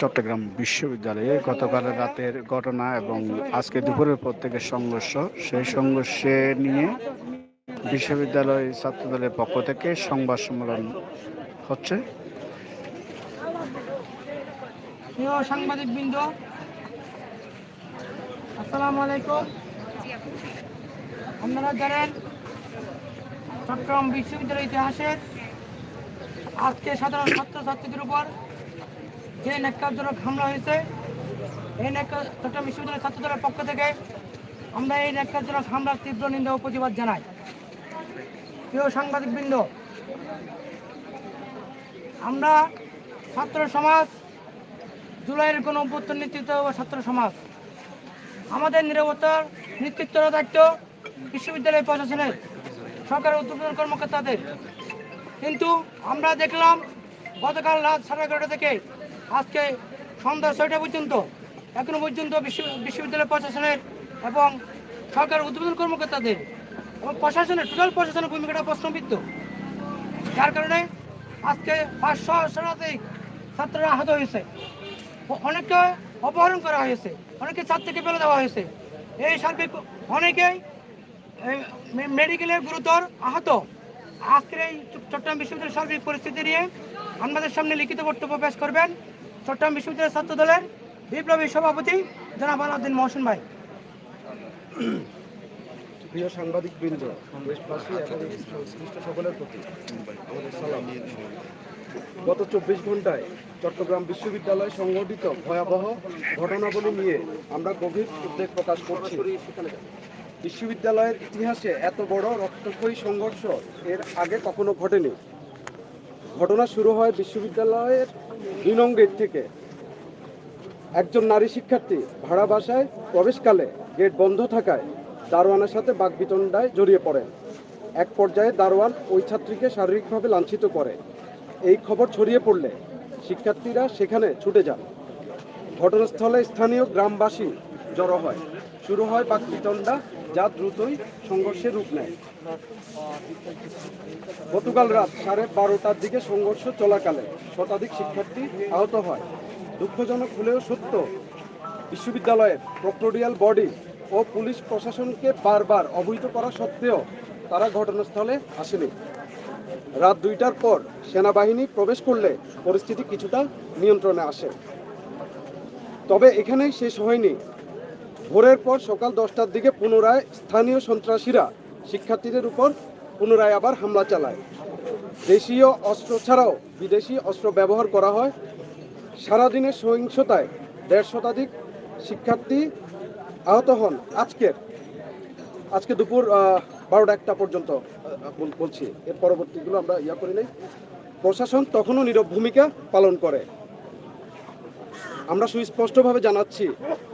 চট্টগ্রাম বিশ্ববিদ্যালয়ে গতকাল রাতের ঘটনা এবং আজকে দুপুরের পর থেকে সংঘর্ষ। সেই সংঘর্ষে নিয়ে বিশ্ববিদ্যালয় ছাত্রদলের পক্ষ থেকে সংবাদ সম্মেলন হচ্ছে। প্রিয় সাংবাদিক বৃন্দ আসসালামু আলাইকুম। আপনারা জানেন, চট্টগ্রাম বিশ্ববিদ্যালয় ইতিহাসের আজকে সাধারণ ছাত্রছাত্রীদের উপর যে ন্যাক্কারজনক হামলা হয়েছে, এই ন্যাক্কার চট্টগ্রাম বিশ্ববিদ্যালয় ছাত্রদলের পক্ষ থেকে আমরা এই ন্যাক্কারজনক হামলার তীব্র নিন্দা ও প্রতিবাদ জানাই। প্রিয় সাংবাদিকবৃন্দ, আমরা ছাত্র সমাজ, জুলাইয়ের কোনো অভ্যুত্থান নেতৃত্ব ও ছাত্র সমাজ, আমাদের নিরাপত্তার নেতৃত্বের দায়িত্ব বিশ্ববিদ্যালয় প্রশাসনের, সরকারের উদ্বোধন কর্মকর্তাদের। কিন্তু আমরা দেখলাম, গতকাল রাত সাড়ে এগারোটা থেকে আজকে সন্ধ্যা ছয়টা পর্যন্ত, এখনও পর্যন্ত বিশ্ব বিশ্ববিদ্যালয় প্রশাসনের এবং সরকার উদ্বোধন কর্মকর্তাদের এবং প্রশাসনের, টোটাল প্রশাসনের ভূমিকাটা প্রশ্নবিদ্ধ। যার কারণে আজকে পাঁচশো শতাধিক ছাত্ররা আহত হয়েছে। অনেককে অপহরণ করা হয়েছে অনেকে ছাত্রকে ফেলে দেওয়া হয়েছে। এই সার্বিক অনেকেই মেডিকেলে গুরুতর আহত। আজকের এই চট্টগ্রাম বিশ্ববিদ্যালয়ের সার্বিক পরিস্থিতি নিয়ে আমাদের সামনে লিখিত বক্তব্য পেশ করবেন চট্টগ্রাম বিশ্ববিদ্যালয়ের ছাত্র দলের বিপ্লবী সভাপতি জনাব আলাউদ্দিন মহসিন ভাই। প্রিয় সাংবাদিক বৃন্দ এবং সংশ্লিষ্ট সকলের প্রতি গত চব্বিশ ঘন্টায় চট্টগ্রাম বিশ্ববিদ্যালয়ে সংঘটিত ভয়াবহ ঘটনাবলী নিয়ে আমরা গভীর উদ্বেগ প্রকাশ করছি। বিশ্ববিদ্যালয়ের ইতিহাসে এত বড় রক্তক্ষয়ী সংঘর্ষ এর আগে কখনো ঘটেনি। ঘটনা শুরু হয় বিশ্ববিদ্যালয়ের দুই নং গেট থেকে। একজন নারী শিক্ষার্থী ভাড়া বাসায় প্রবেশকালে গেট বন্ধ থাকায় দারোয়ানের সাথে বাগবিতণ্ডায় জড়িয়ে পড়েন। এক পর্যায়ে দারোয়ান ওই ছাত্রীকে শারীরিকভাবে লাঞ্ছিত করে। এই খবর ছড়িয়ে পড়লে শিক্ষার্থীরা সেখানে ছুটে যান। ঘটনাস্থলে স্থানীয় গ্রামবাসী জড়ো হয়। শুরু হয় বাগবিতণ্ডা যা দ্রুতই সংঘর্ষের রূপ নেয়। গতকাল রাত সাড়ে বারোটার দিকে সংঘর্ষ চলাকালে শতাধিক শিক্ষার্থী আহত হয়। দুঃখজনক হলেও সত্য, বিশ্ববিদ্যালয়ের প্রক্টোরিয়াল বডি ও পুলিশ প্রশাসনকে বারবার অবহিত করা সত্ত্বেও তারা ঘটনাস্থলে আসেনি। রাত দুইটার পর সেনাবাহিনী প্রবেশ করলে পরিস্থিতি কিছুটা নিয়ন্ত্রণে আসে। তবে এখানেই শেষ হয়নি ভোরের পর সকাল দশটার দিকে পুনরায় স্থানীয় সন্ত্রাসীরা শিক্ষার্থীদের উপর পুনরায় আবার হামলা চালায়। দেশীয় অস্ত্র ছাড়াও বিদেশি অস্ত্র ব্যবহার করা হয়। সারাদিনের সহিংসতায় দেড় শতাধিক শিক্ষার্থী আহত হন আজকের। আজকে দুপুর বারোটা একটা পর্যন্ত বলছি। এর পরবর্তীগুলো আমরা ইয়া করি নাই। প্রশাসন তখনও নীরব ভূমিকা পালন করে। আমরা সুস্পষ্টভাবে জানাচ্ছি,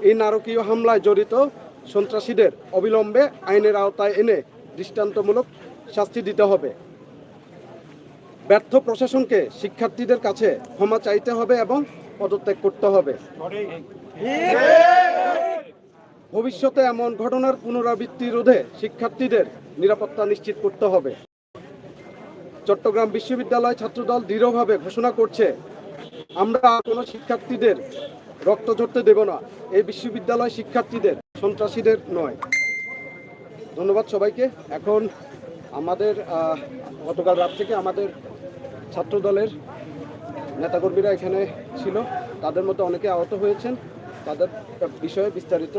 এই নারকীয় হামলায় জড়িত সন্ত্রাসীদের অবিলম্বে আইনের আওতায় এনে দৃষ্টান্তমূলক শাস্তি দিতে হবে। ব্যর্থ প্রশাসনকে শিক্ষার্থীদের কাছে ক্ষমা চাইতে হবে এবং পদত্যাগ করতে হবে। ভবিষ্যতে এমন ঘটনার পুনরাবৃত্তি রোধে শিক্ষার্থীদের নিরাপত্তা নিশ্চিত করতে হবে। চট্টগ্রাম বিশ্ববিদ্যালয় ছাত্রদল দৃঢ়ভাবে ঘোষণা করছে আমরা কোনো শিক্ষার্থীদের রক্ত ঝরতে দেব না। এই বিশ্ববিদ্যালয় শিক্ষার্থীদের, সন্ত্রাসীদের নয়। ধন্যবাদ সবাইকে। এখন আমাদের গতকাল রাত থেকে আমাদের ছাত্রদলের নেতাকর্মীরা এখানে ছিল। তাদের মধ্যে অনেকে আহত হয়েছেন। তাদের বিষয়ে বিস্তারিত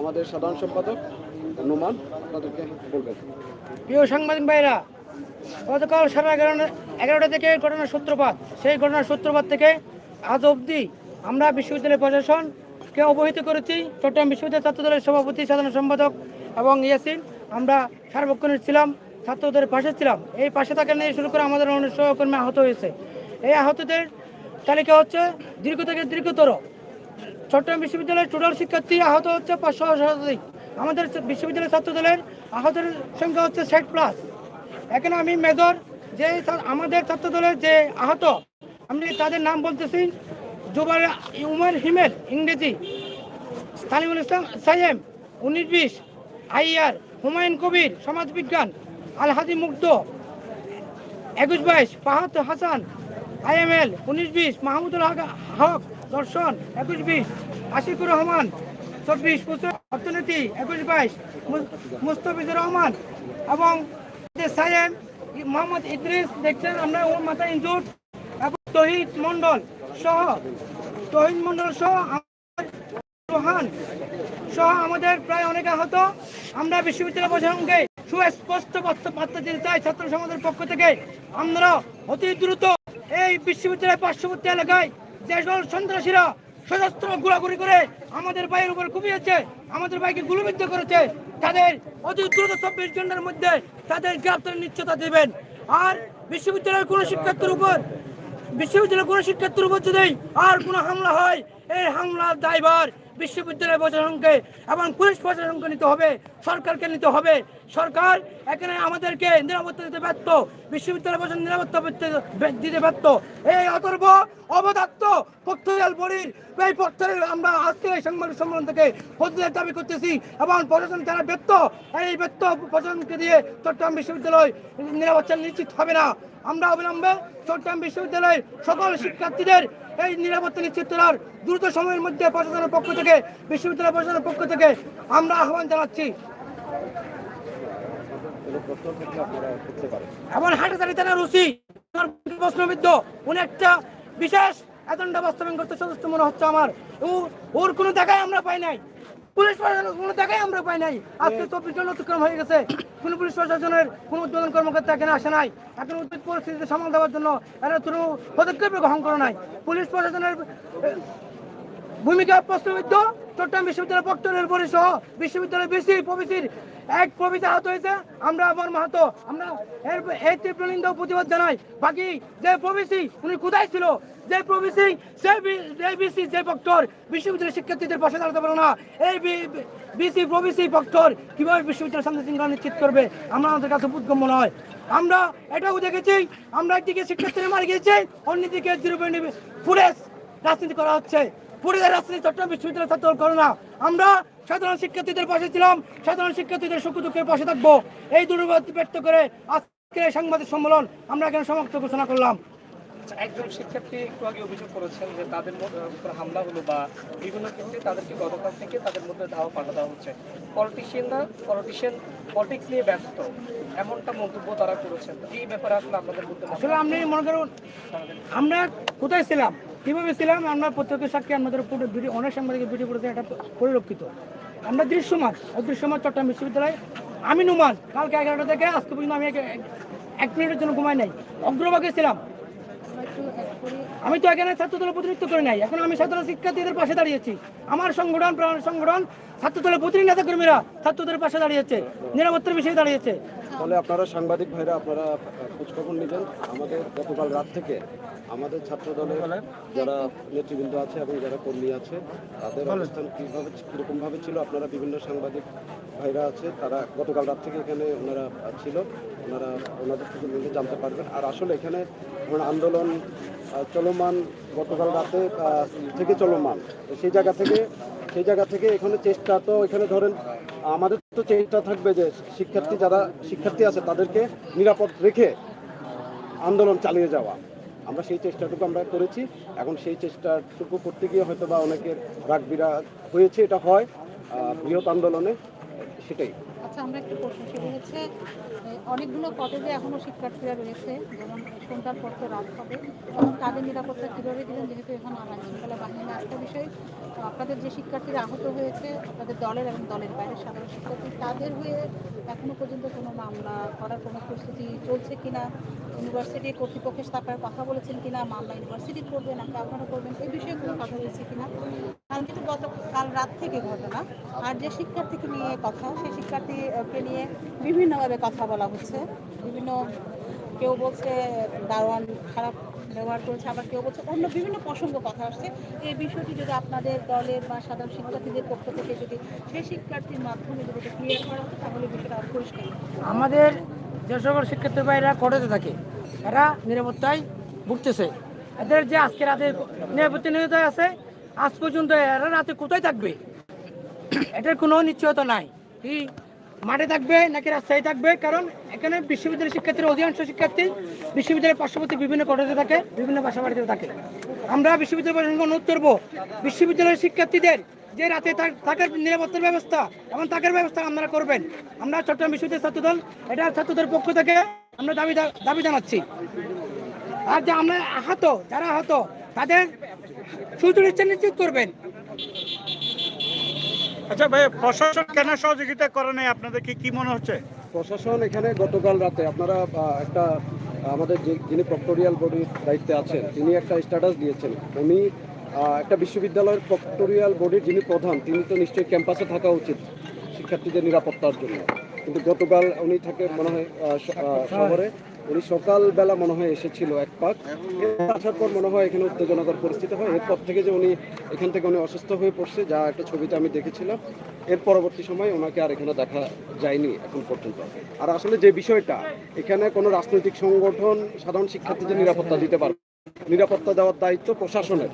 আমাদের সাধারণ সম্পাদক নোমান তাদেরকে বলবেন। প্রিয় সাংবাদিক ভাইরা গতকাল সাড়ে এগারো এগারোটা থেকে ঘটনার সূত্রপাত। সেই ঘটনার সূত্রপাত থেকে আজ অবধি আমরা বিশ্ববিদ্যালয় প্রশাসনকে অবহিত করেছি। চট্টগ্রাম বিশ্ববিদ্যালয় ছাত্রদলের সভাপতি, সাধারণ সম্পাদক এবং ইয়াসিন। আমরা সার্বক্ষণিক ছিলাম ছাত্রদের পাশে ছিলাম। এই পাশে থাকা নিয়ে শুরু করে আমাদের অনেক সহকর্মী আহত হয়েছে। এই আহতদের তালিকা হচ্ছে দীর্ঘ থেকে দীর্ঘতর। চট্টগ্রাম বিশ্ববিদ্যালয়ের টোটাল শিক্ষার্থী আহত হচ্ছে পাঁচশো শতাধিক আমাদের বিশ্ববিদ্যালয়ের ছাত্র দলের আহতের সংখ্যা হচ্ছে ষাট প্লাস এখানে আমি মেজর, যে আমাদের ছাত্র দলের যে আহত, আমি তাদের নাম বলতেছি জুবাই উমের হিমেল, ইংরেজি। তালিমুল ইসলাম, সাইয়েম, উনিশ বিশ আইয়ার হুমায়ুন কবির, সমাজবিজ্ঞান, আলহাজি মুগ্ধ, একুশ বাইশ পাহাত হাসান, আইএমএল, উনিশ বিশ, মাহমুদুল হক দর্শন, একুশ বিশ, আশিকুর রহমান, চব্বিশ অর্থনীতি, একুশ বাইশ মুস্তাফিজুর রহমান এবং যে সাইম মোহাম্মদ ইদ্রিস দেখছেন, আমরা ওর মাথা ইনজুট, এবং তহিদ মন্ডল সহ, তহিদ মন্ডল সহ রোহান সহ আমাদের প্রায় অনেক আহত। আমরা বিশ্ববিদ্যালয় প্রশাসনকে সুস্পষ্ট বার্তা- দিতে চাই ছাত্র সমাজের পক্ষ থেকে। আমরা অতি দ্রুত এই বিশ্ববিদ্যালয় পার্শ্ববর্তী এলাকায় যেসব সন্ত্রাসীরা সশস্ত্র গুড়াগুড়ি করে আমাদের ভাইয়ের উপর কুপিয়েছে আমাদের ভাইকে গুলিবিদ্ধ করেছে। তাদের অতি দ্রুত চব্বিশ ঘণ্টার মধ্যে তাদের গ্রেপ্তারের নিশ্চয়তা দেবেন। আর বিশ্ববিদ্যালয়ের কোনো শিক্ষার্থীর উপর বিশ্ববিদ্যালয়ের কোনো শিক্ষার্থীর উপর যদি আর কোনো হামলা হয়, এই হামলার দায়ভার বিশ্ববিদ্যালয় প্রশাসনকে এবং পুলিশ প্রশাসনকে নিতে হবে, সরকারকে নিতে হবে। সরকার এখানে আমাদেরকে নিরাপত্তা দিতে ব্যর্থ, বিশ্ববিদ্যালয় প্রশাসন নিরাপত্তা দিতে- ব্যর্থ। এই অতর্ব অবদাত্ত পক্তজাল বড়ির এই পক্ষের আমরা আজকে এই সংবাদ সম্মেলন থেকে প্রতিদের দাবি করতেছি এবং প্রশাসন যারা ব্যর্থ, এই ব্যর্থ প্রশাসনকে দিয়ে চট্টগ্রাম বিশ্ববিদ্যালয় নিরাপত্তা নিশ্চিত হবে না। আমরা অবিলম্বে চট্টগ্রাম বিশ্ববিদ্যালয়ের সকল শিক্ষার্থীদের এই নিরাপত্তা নিশ্চিত করার দ্রুত সময়ের মধ্যে প্রশাসনের পক্ষ থেকে, বিশ্ববিদ্যালয় প্রশাসনের পক্ষ থেকে আমরা আহ্বান জানাচ্ছি। এমন হাটাচারি থানার ওসি প্রশ্নবিদ্ধ উনি একটা বিশেষ এজেন্ডা বাস্তবায়ন করতে সদস্য মনে হচ্ছে আমার। ওর কোনো দেখায় আমরা পাই নাই। পুলিশ প্রশাসনের কোনো দেখায় আমরা পাই নাই। আজকে চব্বিশ জন অতিক্রম হয়ে গেছে। কোনো পুলিশ প্রশাসনের কোনো উদ্বোধন কর্মকর্তা এখানে আসে নাই। এখন উচিত পরিস্থিতিতে সামাল দেওয়ার জন্য এরা কোনো পদক্ষেপ গ্রহণ করে নাই। পুলিশ প্রশাসনের ভূমিকা প্রশ্নবিদ্ধ। চট্টগ্রাম বিশ্ববিদ্যালয় পক্তনের পরিসহ বিশ্ববিদ্যালয় বিসি প্রবিসির এক প্রবিতা আহত হয়েছে। আমরা আমার মাহাতো। আমরা এর এই তীব্র নিন্দা ও প্রতিবাদ জানাই। বাকি যে প্রবিসি উনি কোথায় ছিল? যে প্রবিসি সে বিসি যে পক্তর বিশ্ববিদ্যালয়ের শিক্ষার্থীদের পাশে দাঁড়াতে পারে না। এই বিসি প্রবিসি পক্তর কীভাবে বিশ্ববিদ্যালয়ের শান্তি শৃঙ্খলা নিশ্চিত করবে? আমরা আমাদের কাছে বোধগম্য নয়। আমরা এটাও দেখেছি, আমরা একদিকে শিক্ষার্থীরা মারা গিয়েছি, অন্যদিকে জিরো পয়েন্ট ফুটেজ রাজনীতি করা হচ্ছে। পুরীদের রাজনীতি চট্টগ্রাম বিশ্ববিদ্যালয় ছাত্র করো না আমরা সাধারণ শিক্ষার্থীদের পাশে ছিলাম সাধারণ শিক্ষার্থীদের সুখ দুঃখের পাশে থাকব। এই দুর্বল ব্যক্ত করে আজকে এই সাংবাদিক সম্মেলন আমরা এখানে সমাপ্ত ঘোষণা করলাম। আচ্ছা, একজন শিক্ষার্থী একটু আগে অভিযোগ করেছেন যে তাদের উপর হামলা হলো বা বিভিন্ন ক্ষেত্রে তাদেরকে গতকাল থেকে তাদের মধ্যে ধাওয়া পাঠা দেওয়া হচ্ছে। পলিটিশিয়ানরা পলিটিশিয়ান পলিটিক্স নিয়ে ব্যস্ত। এমনটা মন্তব্য তারা করেছেন। এই ব্যাপারে আসলে আপনাদের আসলে আপনি মনে করুন আমরা কোথায় ছিলাম? কীভাবে ছিলাম, আমরা প্রত্যেকের সাক্ষী, আমাদের পুরো ভিডিও অনেক সাংবাদিক ভিডিও করেছে এটা পরিলক্ষিত। আমরা দৃশ্যমান, অদৃশ্যমান চট্টগ্রাম বিশ্ববিদ্যালয়, আমি নুমান, কালকে এগারোটা থেকে আজকে পর্যন্ত আমি এক- মিনিটের জন্য ঘুমাই নাই, অগ্রভাগে ছিলাম। আমি তো এখানে ছাত্রদলের প্রতিনিধিত্ব করে নাই, এখন আমি সাধারণ শিক্ষার্থীদের পাশে দাঁড়িয়েছি। আমার সংগঠন, প্রাণ সংগঠন, ছাত্রদলের প্রতিনিধি নেতা কর্মীরা ছাত্রদের পাশে দাঁড়িয়েছে, নিরাপত্তার বিষয়ে দাঁড়িয়েছে। ফলে আপনারা সাংবাদিক ভাইরা আপনারা খোঁজখবর নিবেন আমাদের গতকাল রাত থেকে আমাদের ছাত্র দলের যারা নেতৃবৃন্দ আছে এবং যারা কর্মী আছে তাদের অবস্থান কীভাবে কীরকমভাবে ছিল? আপনারা বিভিন্ন সাংবাদিক ভাইরা আছে তারা গতকাল রাত থেকে এখানে ওনারা ছিল। ওনারা ওনাদের থেকে নিলে জানতে পারবেন। আর আসলে এখানে আন্দোলন চলমান গতকাল রাতে থেকে চলমান। সেই জায়গা থেকে সেই জায়গা থেকে এখানে চেষ্টা তো এখানে ধরেন আমাদের তো চেষ্টা থাকবে যে শিক্ষার্থী যারা শিক্ষার্থী আছে, তাদেরকে নিরাপদ রেখে আন্দোলন চালিয়ে যাওয়া। আমরা সেই চেষ্টাটুকু আমরা করেছি। এখন সেই চেষ্টাটুকু করতে গিয়ে হয়তো বা অনেকের রাগ বিরাগ হয়েছে, এটা হয়। বৃহৎ আন্দোলনে সেটাই। আচ্ছা আমরা একটু প্রশ্ন সেটা হচ্ছে অনেকগুলো কলেজে এখনও শিক্ষার্থীরা রয়েছে, যেমন সন্ধ্যার পর তো রাত হবে। তাদের নিরাপত্তা কীভাবে দিলেন যেহেতু এখন আইন শৃঙ্খলা বাহিনী আসতে বিষয় আপনাদের যে শিক্ষার্থীরা আহত হয়েছে, আপনাদের দলের এবং দলের বাইরের সাধারণ শিক্ষার্থী, তাদের হয়ে এখনও পর্যন্ত কোনো মামলা করার কোনো প্রস্তুতি চলছে কিনা? ইউনিভার্সিটি কর্তৃপক্ষের সাথে কথা বলেছেন কিনা? মামলা ইউনিভার্সিটি করবেন নাকি আপনারা করবেন? এই বিষয়ে কোনো কথা হয়েছে কিনা? কারণ কিন্তু গত কাল রাত থেকে ঘটনা। আর যে শিক্ষার্থীকে নিয়ে কথা, সেই শিক্ষার্থীকে নিয়ে বিভিন্নভাবে কথা বলা হচ্ছে। বিভিন্ন কেউ বলছে, দারোয়ান খারাপ ব্যবহার করেছে, আবার কেউ বলছে অন্য বিভিন্ন প্রসঙ্গ কথা আসছে। এই বিষয়টি যদি আপনাদের দলের বা সাধারণ শিক্ষার্থীদের পক্ষ থেকে যদি সেই শিক্ষার্থীর মাধ্যমে যদি ক্লিয়ার করা হতো, তাহলে বিষয়টা পরিষ্কার আমাদের যে সকল শিক্ষার্থী ভাইরা কলেজে থাকে, এরা নিরাপত্তায় ভুগতেছে। এদের যে আজকে রাতে নিরাপত্তা নিয়োজিত আছে আজ পর্যন্ত এরা রাতে কোথায় থাকবে? এটার কোনো নিশ্চয়তা নাই। কি, মাঠে থাকবে নাকি রাস্তায় থাকবে? কারণ এখানে বিশ্ববিদ্যালয়ের শিক্ষার্থীর, অধিকাংশ শিক্ষার্থী বিশ্ববিদ্যালয়ের পার্শ্ববর্তী বিভিন্ন কলেজে থাকে, বিভিন্ন বাসা বাড়িতে থাকে। আমরা বিশ্ববিদ্যালয় প্রশাসনকে অনুরোধ করব, বিশ্ববিদ্যালয়ের শিক্ষার্থীদের যে রাতে থাক- থাকার নিরাপত্তার ব্যবস্থা এবং থাকার ব্যবস্থা আপনারা করবেন। আমরা চট্টগ্রাম বিশ্ববিদ্যালয় ছাত্রদল, এটা ছাত্রদের পক্ষ থেকে আমরা দাবি দাবি জানাচ্ছি। আর যে আমরা আহত, যারা আহত তাদের সুচিকিৎসা নিশ্চিত করবেন। আচ্ছা ভাই প্রশাসন কেন সহযোগিতা করে নাই? আপনাদের কি কি মনে হচ্ছে? প্রশাসন এখানে গতকাল রাতে আপনারা একটা আমাদের যে যিনি প্রক্টোরিয়াল বডির দায়িত্বে আছেন তিনি একটা স্ট্যাটাস দিয়েছেন। উনি একটা বিশ্ববিদ্যালয়ের প্রক্টোরিয়াল বডির যিনি প্রধান তিনি তো নিশ্চয়ই ক্যাম্পাসে থাকা উচিত শিক্ষার্থীদের নিরাপত্তার জন্য। কিন্তু গতকাল উনি থাকে মনে হয় শহরে উনি সকালবেলা মনে হয় এসেছিল এক পাক। আসার পর মনে হয় এখানে উত্তেজনাকর পরিস্থিতি হয়। এরপর থেকে যে উনি এখান থেকে উনি অসুস্থ হয়ে পড়ছে, যা একটা ছবিতে আমি দেখেছিলাম। এর পরবর্তী সময় ওনাকে আর এখানে দেখা যায়নি এখন পর্যন্ত। আর আসলে যে বিষয়টা, এখানে কোনো রাজনৈতিক সংগঠন সাধারণ শিক্ষার্থীদের নিরাপত্তা দিতে পারবে নিরাপত্তা দেওয়ার দায়িত্ব প্রশাসনের।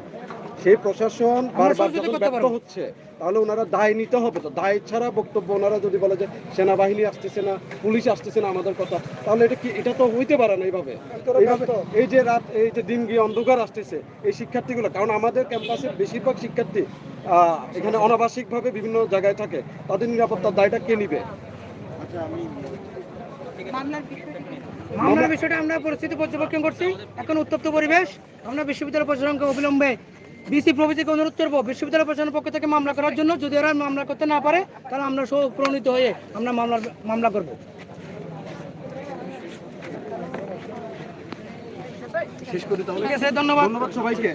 সেই প্রশাসন বারবার যখন ব্যর্থ হচ্ছে তাহলে ওনারা দায় নিতে হবে তো। দায় ছাড়া বক্তব্য ওনারা যদি বলে যে সেনাবাহিনী আসতেছে না পুলিশ আসতেছে না আমাদের কথা তাহলে এটা কি এটা তো হইতে পারে না এইভাবে। এই যে রাত এই যে দিন গিয়ে অন্ধকার আসতেছে এই শিক্ষার্থীগুলো কারণ আমাদের ক্যাম্পাসের বেশিরভাগ শিক্ষার্থী আহ, এখানে অনাবাসিকভাবে বিভিন্ন জায়গায় থাকে তাদের নিরাপত্তার দায়টা কে নিবে? মামলার বিষয়টা আমরা পরিস্থিতি পর্যবেক্ষণ করছি। এখন উত্তপ্ত পরিবেশ আমরা বিশ্ববিদ্যালয় প্রশাসনকে অবিলম্বে বিসি প্রভৃতিকে অনুরোধ করব বিশ্ববিদ্যালয় প্রশাসনের পক্ষ থেকে মামলা করার জন্য যদি ওরা মামলা করতে না পারে তাহলে আমরা সহ প্রণীত হয়ে আমরা মামলা মামলা করব শেষ করি ঠিক আছে ধন্যবাদ ধন্যবাদ সবাইকে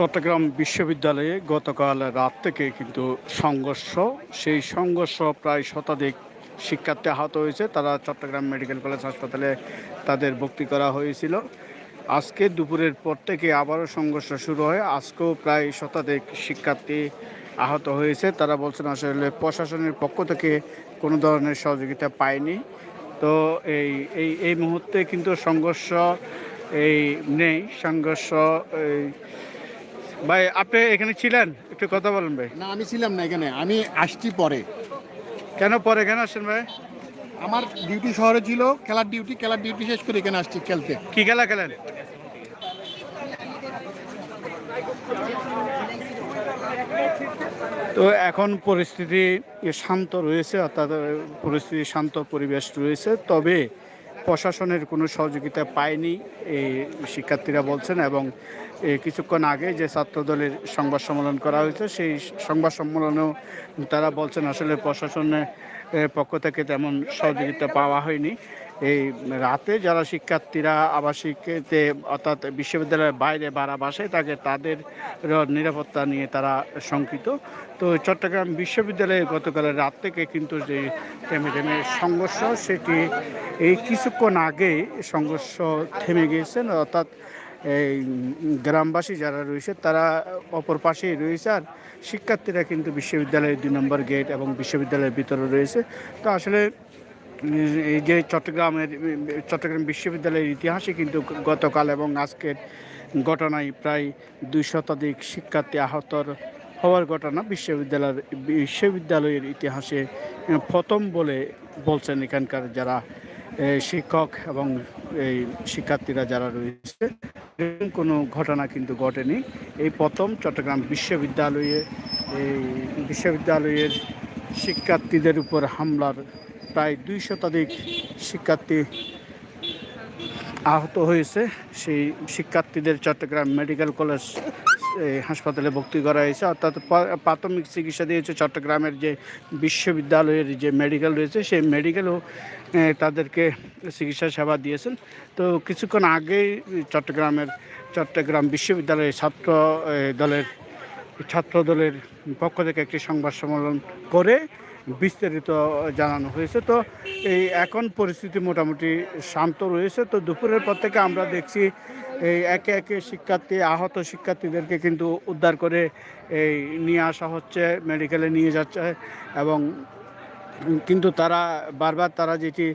চট্টগ্রাম বিশ্ববিদ্যালয়ে গতকাল রাত থেকে কিন্তু সংঘর্ষ। সেই সংঘর্ষ প্রায় শতাধিক শিক্ষার্থী আহত হয়েছে। তারা চট্টগ্রাম মেডিকেল কলেজ হাসপাতালে তাদের ভর্তি করা হয়েছিল। আজকে দুপুরের পর থেকে আবারও সংঘর্ষ শুরু হয়। আজকেও প্রায় শতাধিক শিক্ষার্থী আহত হয়েছে। তারা বলছেন আসলে প্রশাসনের পক্ষ থেকে কোনো ধরনের সহযোগিতা পায়নি। তো এই এই এই মুহূর্তে কিন্তু সংঘর্ষ এই নেই। সংঘর্ষ এই ভাই আপনি এখানে ছিলেন? একটু কথা বলেন ভাই। না আমি ছিলাম না এখানে আমি আসছি পরে। কেন পরে কেন আসছেন ভাই? আমার ডিউটি শহরে ছিল খেলার ডিউটি খেলার ডিউটি শেষ করে এখানে আসছি খেলতে। কি খেলা খেলেন? তো এখন পরিস্থিতি শান্ত রয়েছে অর্থাৎ পরিস্থিতি শান্ত পরিবেশ রয়েছে তবে প্রশাসনের কোনো সহযোগিতা পায়নি, এই শিক্ষার্থীরা বলছেন এবং কিছুক্ষণ আগে যে ছাত্রদলের সংবাদ সম্মেলন করা হয়েছে, সেই সংবাদ সম্মেলনেও তারা বলছেন আসলে প্রশাসনের পক্ষ থেকে তেমন সহযোগিতা পাওয়া হয়নি। এই রাতে যারা শিক্ষার্থীরা আবাসিকতে অর্থাৎ বিশ্ববিদ্যালয়ের বাইরে বাড়া বাসায় থাকে, তাদের নিরাপত্তা নিয়ে তারা শঙ্কিত। তো চট্টগ্রাম বিশ্ববিদ্যালয়ে গতকালের রাত থেকে কিন্তু যে থেমে থেমে সংঘর্ষ, সেটি এই কিছুক্ষণ আগে সংঘর্ষ থেমে গিয়েছেন অর্থাৎ এই গ্রামবাসী যারা রয়েছে, তারা অপর পাশেই রয়েছে আর শিক্ষার্থীরা কিন্তু বিশ্ববিদ্যালয়ের দুই নম্বর গেট এবং বিশ্ববিদ্যালয়ের ভিতরে রয়েছে। তো আসলে এই যে চট্টগ্রামের, চট্টগ্রাম বিশ্ববিদ্যালয়ের ইতিহাসে কিন্তু গতকাল এবং আজকের ঘটনায় প্রায় দুই শতাধিক শিক্ষার্থী আহতর হওয়ার ঘটনা বিশ্ববিদ্যালয়ের বিশ্ববিদ্যালয়ের ইতিহাসে প্রথম বলে বলছেন এখানকার যারা শিক্ষক এবং এই শিক্ষার্থীরা যারা রয়েছে। কোনো ঘটনা কিন্তু ঘটেনি। এই প্রথম চট্টগ্রাম বিশ্ববিদ্যালয়ে, এই বিশ্ববিদ্যালয়ের শিক্ষার্থীদের উপর হামলার প্রায় দুই শতাধিক শিক্ষার্থী আহত হয়েছে। সেই শিক্ষার্থীদের চট্টগ্রাম মেডিকেল কলেজ হাসপাতালে ভর্তি করা হয়েছে। অর্থাৎ প্রা- প্রাথমিক চিকিৎসা দিয়েছে চট্টগ্রামের যে বিশ্ববিদ্যালয়ের যে মেডিকেল রয়েছে, সেই মেডিকেলও তাদেরকে চিকিৎসা সেবা দিয়েছেন। তো কিছুক্ষণ আগেই চট্টগ্রামের, চট্টগ্রাম বিশ্ববিদ্যালয়ের ছাত্র দলের ছাত্র দলের পক্ষ থেকে একটি সংবাদ সম্মেলন করে বিস্তারিত জানানো হয়েছে। তো এই এখন পরিস্থিতি মোটামুটি শান্ত রয়েছে। তো দুপুরের পর থেকে আমরা দেখছি এই একে একে শিক্ষার্থী, আহত শিক্ষার্থীদেরকে কিন্তু উদ্ধার করে এই নিয়ে আসা হচ্ছে মেডিকেলে নিয়ে যাচ্ছে এবং কিন্তু তারা বারবার তারা যেটি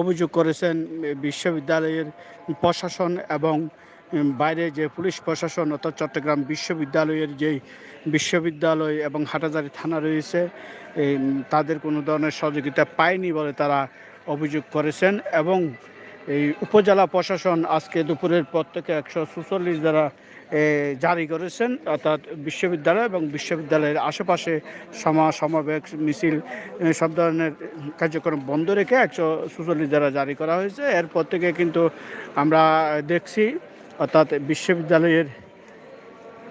অভিযোগ করেছেন, বিশ্ববিদ্যালয়ের প্রশাসন এবং বাইরে যে পুলিশ প্রশাসন অর্থাৎ চট্টগ্রাম বিশ্ববিদ্যালয়ের যেই বিশ্ববিদ্যালয় এবং হাটাজারি থানা রয়েছে তাদের কোনো ধরনের সহযোগিতা পায়নি বলে তারা অভিযোগ করেছেন এবং এই উপজেলা প্রশাসন আজকে দুপুরের পর থেকে একশো সুচল্লিশ দ্বারা জারি করেছেন। অর্থাৎ বিশ্ববিদ্যালয় এবং বিশ্ববিদ্যালয়ের আশেপাশে সমা সমাবেশ মিছিল সব ধরনের কার্যক্রম বন্ধ রেখে একশো সুচল্লিশ দ্বারা জারি করা হয়েছে। এরপর থেকে কিন্তু আমরা দেখছি অর্থাৎ বিশ্ববিদ্যালয়ের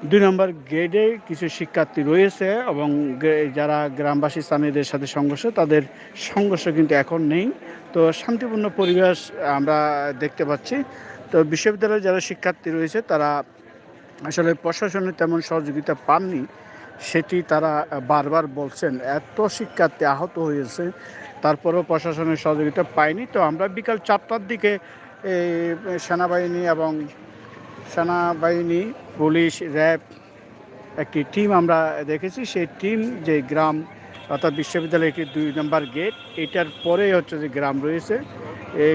দুই নম্বর গেটে কিছু শিক্ষার্থী রয়েছে এবং যারা গ্রামবাসী, স্থানীয়দের সাথে সংঘর্ষ, তাদের সংঘর্ষ কিন্তু এখন নেই। তো শান্তিপূর্ণ পরিবেশ আমরা দেখতে পাচ্ছি। তো বিশ্ববিদ্যালয়ে যারা শিক্ষার্থী রয়েছে, তারা আসলে প্রশাসনের তেমন সহযোগিতা পাননি, সেটি তারা বারবার বলছেন। এত শিক্ষার্থী আহত হয়েছে, তারপরেও প্রশাসনের সহযোগিতা পায়নি। তো আমরা বিকাল চারটার দিকে সেনাবাহিনী এবং সেনাবাহিনী, পুলিশ, র্যাব একটি টিম আমরা দেখেছি। সেই টিম, যে গ্রাম অর্থাৎ বিশ্ববিদ্যালয়ের একটি দুই নম্বর গেট, এটার পরেই হচ্ছে যে গ্রাম রয়েছে।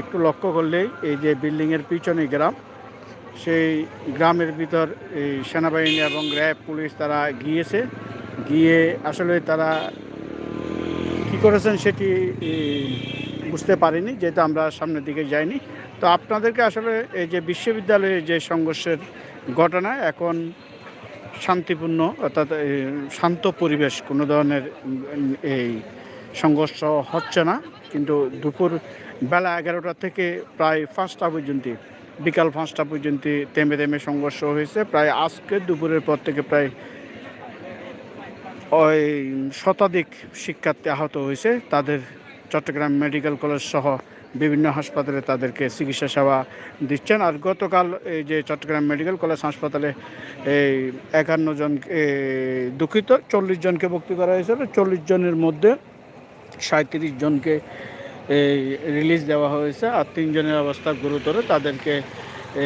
একটু লক্ষ্য করলেই এই যে বিল্ডিংয়ের পিছনে গ্রাম, সেই গ্রামের ভিতর এই সেনাবাহিনী এবং র্যাব, পুলিশ তারা গিয়েছে। গিয়ে আসলে তারা কি করেছেন সেটি বুঝতে পারিনি, যেহেতু আমরা সামনের দিকে যাইনি। তো আপনাদেরকে আসলে এই যে বিশ্ববিদ্যালয়ে যে সংঘর্ষের ঘটনা, এখন শান্তিপূর্ণ অর্থাৎ শান্ত পরিবেশ, কোনো ধরনের এই সংঘর্ষ হচ্ছে না। কিন্তু দুপুর বেলা এগারোটা থেকে প্রায় পাঁচটা পর্যন্ত বিকাল পাঁচটা পর্যন্ত থেমে থেমে সংঘর্ষ হয়েছে। প্রায় আজকে দুপুরের পর থেকে প্রায় ওই শতাধিক শিক্ষার্থী আহত হয়েছে। তাদের চট্টগ্রাম মেডিকেল কলেজ সহ বিভিন্ন হাসপাতালে তাদেরকে চিকিৎসা সেবা দিচ্ছেন। আর গতকাল এই যে চট্টগ্রাম মেডিকেল কলেজ হাসপাতালে এই একান্ন জন দুঃখিত, চল্লিশ জনকে ভর্তি করা হয়েছিল চল্লিশ জনের মধ্যে সাঁত্রিশ জনকে এই রিলিজ দেওয়া হয়েছে আর তিনজনের অবস্থা গুরুতর। তাদেরকে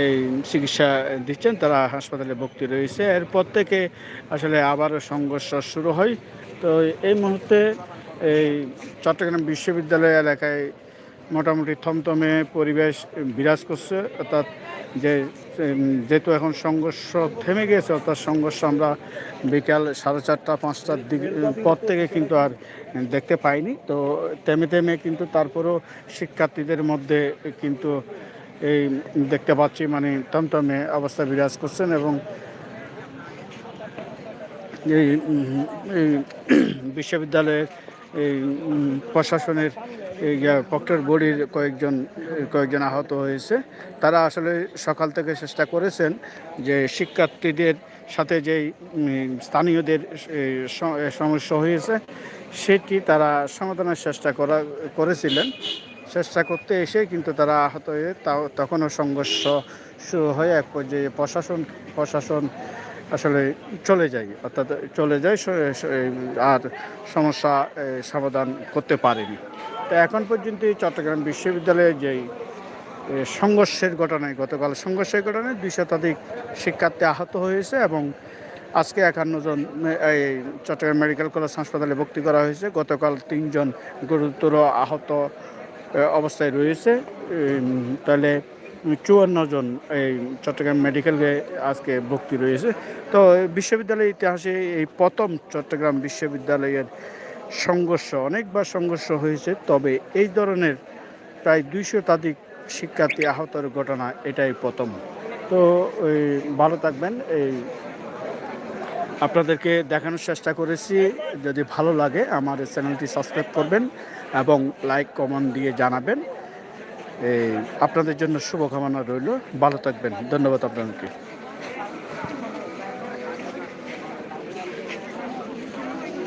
এই চিকিৎসা দিচ্ছেন, তারা হাসপাতালে ভর্তি রয়েছে। এরপর থেকে আসলে আবারও সংঘর্ষ শুরু হয়। তো এই মুহূর্তে এই চট্টগ্রাম বিশ্ববিদ্যালয় এলাকায় মোটামুটি থমথমে পরিবেশ বিরাজ করছে, অর্থাৎ যে যেহেতু এখন সংঘর্ষ থেমে গেছে অর্থাৎ সংঘর্ষ আমরা বিকাল সাড়ে চারটা, পাঁচটার দিকে, পর থেকে কিন্তু আর দেখতে পাইনি। তো থেমে থেমে কিন্তু তারপরেও শিক্ষার্থীদের মধ্যে কিন্তু এই দেখতে পাচ্ছি মানে থমথমে অবস্থা বিরাজ করছেন এবং এই এই বিশ্ববিদ্যালয়ের এই প্রশাসনের এই প্রক্টর বডির কয়েকজন কয়েকজন আহত হয়েছে। তারা আসলে সকাল থেকে চেষ্টা করেছেন যে শিক্ষার্থীদের সাথে যেই স্থানীয়দের সমস্যা হয়েছে, সেটি তারা সমাধানের চেষ্টা করা, করেছিলেন। চেষ্টা করতে এসে কিন্তু তারা আহত হয়ে তাও, তখনও সংঘর্ষ শুরু হয়ে, এক পর্যায়ে প্রশাসন প্রশাসন আসলে চলে যায়, অর্থাৎ চলে যায় আর সমস্যা সমাধান করতে পারেনি। তো এখন পর্যন্ত চট্টগ্রাম বিশ্ববিদ্যালয়ে যেই সংঘর্ষের ঘটনায় গতকাল সংঘর্ষের ঘটনায় দুই শতাধিক শিক্ষার্থী আহত হয়েছে এবং আজকে একান্ন জন এই চট্টগ্রাম মেডিকেল কলেজ হাসপাতালে ভর্তি করা হয়েছে। গতকাল তিনজন গুরুতর আহত অবস্থায় রয়েছে। তাহলে চুয়ান্ন জন এই চট্টগ্রাম মেডিকেলে আজকে ভর্তি রয়েছে। তো বিশ্ববিদ্যালয়ের ইতিহাসে এই প্রথম চট্টগ্রাম বিশ্ববিদ্যালয়ের সংঘর্ষ, অনেকবার সংঘর্ষ হয়েছে, তবে এই ধরনের প্রায় দুই শতাধিক শিক্ষার্থী আহতের ঘটনা এটাই প্রথম। তো, ওই, ভালো থাকবেন, এই আপনাদেরকে দেখানোর চেষ্টা করেছি। যদি ভালো লাগে, আমার চ্যানেলটি সাবস্ক্রাইব করবেন এবং লাইক, কমেন্ট দিয়ে জানাবেন। এই, আপনাদের জন্য শুভকামনা রইল। ভালো থাকবেন। ধন্যবাদ আপনাদেরকে